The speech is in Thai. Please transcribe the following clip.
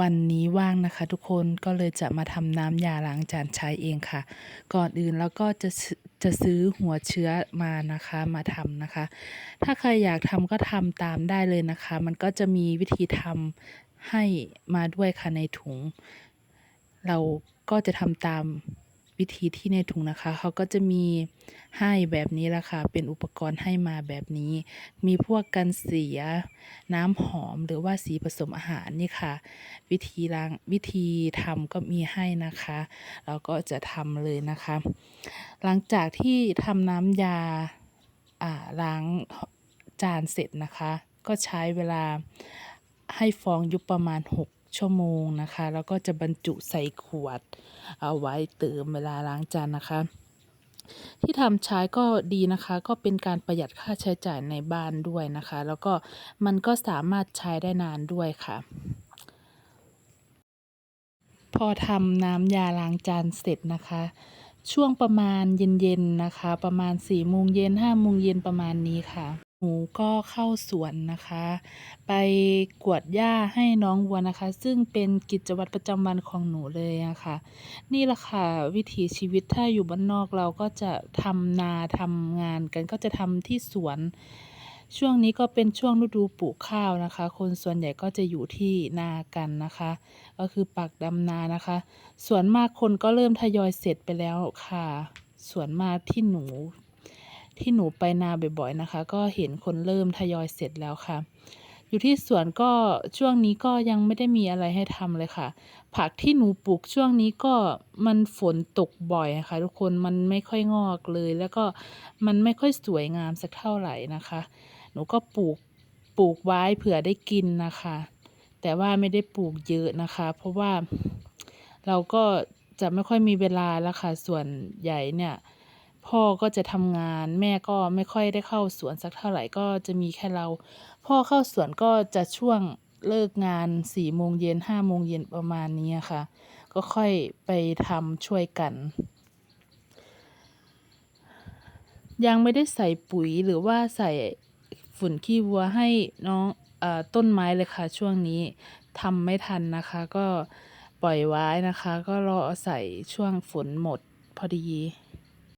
วันนี้ว่างนะคะ ทุกคนก็เลยจะมาทำน้ำยาล้างจานใช้เองค่ะ ก่อนอื่นแล้วก็จะจะซื้อหัวเชื้อมานะคะมาทำนะคะ ถ้าใครอยากทำก็ทำตามได้เลยนะคะ มันก็จะมีวิธีทำให้มาด้วยค่ะในถุง เราก็จะทำตาม วิธีที่ในถุงนะคะ เขาก็จะมีให้แบบนี้ละค่ะ เป็นอุปกรณ์ให้มาแบบนี้ มีพวกกันเสีย น้ำหอมหรือว่าสีผสมอาหารนี่ค่ะ วิธีล้างวิธีทำก็มีให้นะคะ เราก็จะทำเลยนะคะ หลังจากที่ทำน้ำยาล้างจานเสร็จนะคะ ก็ใช้เวลาให้ฟองยุบประมาณ 6 ชั่วโมงนะคะ แล้วก็จะบรรจุใส่ขวด เอาไว้เติมเวลาล้างจานนะคะ ที่ทำใช้ก็ดีนะคะ ก็เป็นการประหยัดค่าใช้จ่ายในบ้านด้วยนะคะ แล้วก็มันก็สามารถใช้ได้นานด้วยค่ะพอทำน้ำยาล้างจานเสร็จนะคะ ช่วงประมาณเย็นๆนะคะ ประมาณ4ี่โมงเย็นห้าโมงเย็นประมาณนี้ค่ะ หนูก็เข้าสวนนะคะ ไปกวดหญ้าให้น้องวัวนะคะ ซึ่งเป็นกิจวัตรประจำวันของหนูเลยอะค่ะ นี่แหละค่ะวิถีชีวิตถ้าอยู่บ้านนอกเราก็จะทำนาทำงานกันก็จะทำที่สวน ช่วงนี้ก็เป็นช่วงฤดูปลูกข้าวนะคะ คนส่วนใหญ่ก็จะอยู่ที่นากันนะคะ ก็คือปักดำนานะคะ ส่วนมากคนก็เริ่มทยอยเสร็จไปแล้วค่ะ ส่วนมากที่หนู ที่หนูไปนาบ่อยๆนะคะ ก็เห็นคนเริ่มทยอยเสร็จแล้วค่ะ อยู่ที่สวนก็ช่วงนี้ก็ยังไม่ได้มีอะไรให้ทำเลยค่ะ ผักที่หนูปลูกช่วงนี้ก็มันฝนตกบ่อยนะคะทุกคนมันไม่ค่อยงอกเลย แล้วก็มันไม่ค่อยสวยงามสักเท่าไหร่นะคะ หนูก็ปลูกปลูกไว้เผื่อได้กินนะคะ แต่ว่าไม่ได้ปลูกเยอะนะคะ เพราะว่าเราก็จะไม่ค่อยมีเวลาแล้วค่ะส่วนใหญ่เนี่ย พ่อก็จะทำงาน แม่ก็ไม่ค่อยได้เข้าสวนสักเท่าไหร่ก็จะมีแค่เรา พ่อเข้าสวนก็จะช่วงเลิกงานสี่โมงเย็นห้าโมงเย็นประมาณนี้ค่ะ ก็ค่อยไปทำช่วยกัน ยังไม่ได้ใส่ปุ๋ยหรือว่าใส่ฝุ่นขี้วัวให้น้องอต้นไม้เลยค่ะช่วงนี้ทำไม่ทันนะคะ ก็ปล่อยไว้นะคะ ก็รอใส่ช่วงฝนหมดพอดี